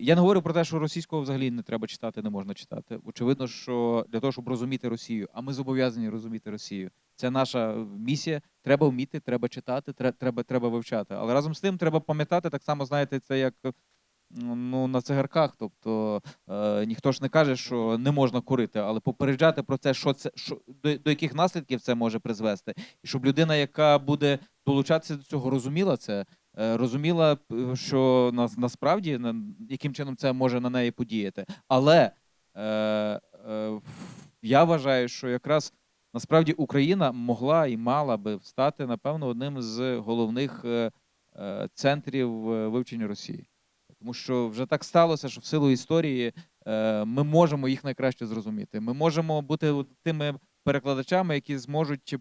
Я не говорю про те, що російського взагалі не треба читати, не можна читати. Очевидно, що для того, щоб розуміти Росію, а ми зобов'язані розуміти Росію. Це наша місія. Треба вміти, треба читати, треба, треба вивчати. Але разом з тим треба пам'ятати так само, знаєте, це як ну, на цигарках. Тобто е, ніхто ж не каже, що не можна курити, але попереджати про це, що це що до, до яких наслідків це може призвести, і щоб людина, яка буде долучатися до цього, розуміла це. Е, Розуміла, е, що нас насправді на- яким чином це може на неї подіяти. Але е, е, я вважаю, що якраз насправді Україна могла і мала би стати, напевно, одним з головних е, е, центрів вивчення Росії. Тому що вже так сталося, що в силу історії е, ми можемо їх найкраще зрозуміти. Ми можемо бути тими перекладачами, які зможуть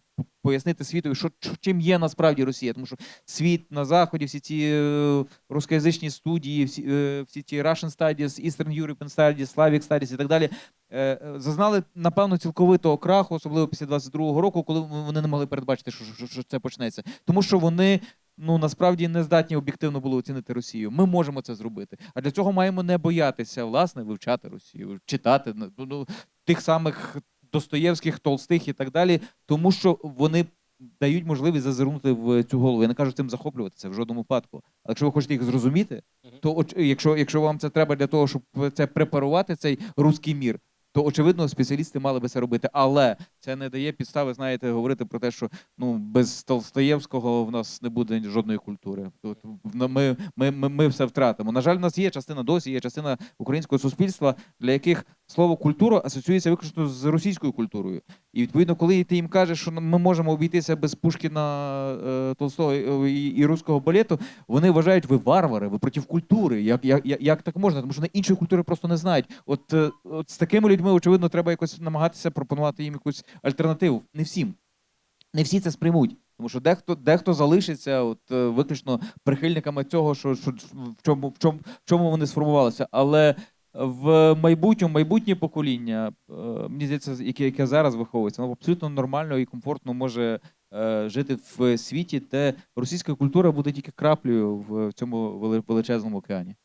пояснити світу, що чим є насправді Росія. Тому що світ на заході, всі ці е, рускоязичні студії, всі, е, всі ті Russian Studies, Eastern European Studies, Slavic Studies і так далі. е, Зазнали напевно цілковитого краху, особливо після 22-го року, коли вони не могли передбачити, що, що, що це почнеться, тому що вони ну насправді не здатні об'єктивно було оцінити Росію. Ми можемо це зробити. А для цього маємо не боятися власне вивчати Росію, читати ну, ну, тих самих Достоєвських, Толстих і так далі, тому що вони дають можливість зазирнути в цю голову. Я не кажу цим захоплюватися в жодному випадку. Але якщо ви хочете їх зрозуміти, то якщо, якщо вам це треба для того, щоб це препарувати, цей руський мір. То очевидно спеціалісти мали би це робити, але це не дає підстави, знаєте, говорити про те, що ну без Толстоєвського в нас не буде жодної культури. Тут ми, ми, ми, ми все втратимо. На жаль, в нас є частина досі, є частина українського суспільства, для яких слово культура асоціюється виключно з російською культурою. І відповідно, коли ти їм кажеш, що ми можемо обійтися без Пушкіна, е, Толстого і, і руського балету, вони вважають, ви варвари, ви проти культури. Як, як, як, як так можна? Тому що вони іншої культури просто не знають. От, е, от з такими людьми, очевидно, треба якось намагатися пропонувати їм якусь альтернативу. Не всім. Не всі це сприймуть. Тому що дехто, дехто залишиться от, е, виключно прихильниками цього, що, що в, чому, в, чому, в чому вони сформувалися. Але в майбутньому майбутнє покоління, е, мені здається, яке, яке зараз виховується, воно абсолютно нормально і комфортно може е, жити в світі, де російська культура буде тільки краплею в цьому вели- величезному океані.